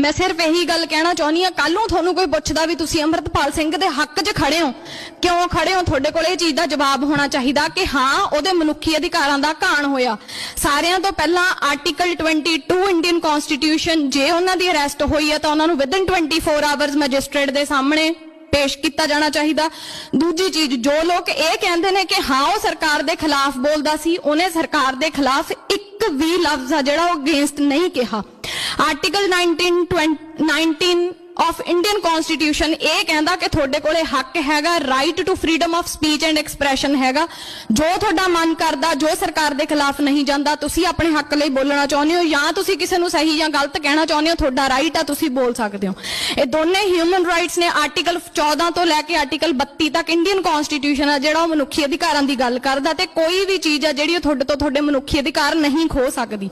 ਮੈਂ ਸਿਰਫ ਇਹੀ ਗੱਲ ਕਹਿਣਾ ਚਾਹੁੰਦੀ ਆ ਕੱਲ ਨੂੰ ਤੁਹਾਨੂੰ ਕੋਈ ਪੁੱਛਦਾ ਵੀ ਤੁਸੀਂ ਅੰਮ੍ਰਿਤਪਾਲ ਸਿੰਘ ਦੇ ਹੱਕ 'ਚ ਖੜੇ ਹੋ। ਕਿਉਂ ਖੜੇ ਹੋ? ਤੁਹਾਡੇ ਕੋਲ ਇਹ ਚੀਜ਼ ਦਾ ਜਵਾਬ ਹੋਣਾ ਚਾਹੀਦਾ ਕਿ ਹਾਂ, ਉਹਦੇ ਮਨੁੱਖੀ ਅਧਿਕਾਰਾਂ ਦਾ ਘਾਣ ਹੋਇਆ। ਸਾਰਿਆਂ ਤੋਂ ਪਹਿਲਾਂ ਆਰਟੀਕਲ 22 ਇੰਡੀਅਨ ਕਨਸਟੀਟਿਊਸ਼ਨ ਜੇ ਉਹਨਾਂ ਦੀ ਅਰੈਸਟ ਹੋਈ ਹੈ ਤਾਂ ਉਹਨਾਂ ਨੂੰ ਵਿਦਨ 24 ਆਵਰਸ ਮੈਜਿਸਟ੍ਰੇਟ ਦੇ ਸਾਹਮਣੇ ਪੇਸ਼ ਕੀਤਾ ਜਾਣਾ ਚਾਹੀਦਾ। ਦੂਜੀ ਚੀਜ਼, ਜੋ ਲੋਕ ਇਹ ਕਹਿੰਦੇ ਨੇ ਕਿ ਹਾਂ, ਉਹ ਸਰਕਾਰ ਦੇ ਖਿਲਾਫ ਬੋਲਦਾ ਸੀ, ਉਹਨੇ ਸਰਕਾਰ ਦੇ ਖਿਲਾਫ ਇੱਕ ਵੀ ਲਫ਼ਜ਼ ਆ ਜਿਹੜਾ ਉਹ ਅਗੇਂਸਟ ਨਹੀਂ ਕਿਹਾ। ਆਰਟੀਕਲ 19 19 ਆਫ ਇੰਡੀਅਨ ਕਨਸਟੀਟਿਊਸ਼ਨ ਇਹ ਕਹਿੰਦਾ ਕਿ ਤੁਹਾਡੇ ਕੋਲੇ ਹੱਕ ਹੈਗਾ right to freedom of speech and expression ਹੈਗਾ। ਜੋ ਤੁਹਾਡਾ ਮਨ ਕਰਦਾ, ਜੋ ਸਰਕਾਰ ਦੇ ਖਿਲਾਫ ਨਹੀਂ ਜਾਂਦਾ, ਤੁਸੀਂ ਆਪਣੇ ਹੱਕ ਲਈ ਬੋਲਣਾ ਚਾਹੁੰਦੇ ਹੋ ਜਾਂ ਤੁਸੀਂ ਕਿਸੇ ਨੂੰ ਸਹੀ ਜਾਂ ਗਲਤ ਕਹਿਣਾ ਚਾਹੁੰਦੇ ਹੋ, ਤੁਹਾਡਾ ਰਾਈਟ ਆ, ਤੁਸੀਂ ਬੋਲ ਸਕਦੇ ਹੋ। ਇਹ ਦੋਨੇ ਹਿਊਮਨ ਰਾਈਟਸ ਨੇ ਆਰਟੀਕਲ 14 ਤੋਂ ਲੈ ਕੇ ਆਰਟੀਕਲ 32 ਤੱਕ ਇੰਡੀਅਨ ਕਨਸਟੀਟਿਊਸ਼ਨ ਆ, ਜਿਹੜਾ ਉਹ ਮਨੁੱਖੀ ਅਧਿਕਾਰਾਂ ਦੀ ਗੱਲ ਕਰਦਾ ਤੇ ਕੋਈ ਵੀ ਚੀਜ਼ ਆ ਜਿਹੜੀ ਉਹ ਤੁਹਾਡੇ ਤੋਂ ਤੁਹਾਡੇ ਮਨੁੱਖੀ ਅਧਿਕਾਰ ਨਹੀਂ ਖੋ ਸਕਦੀ।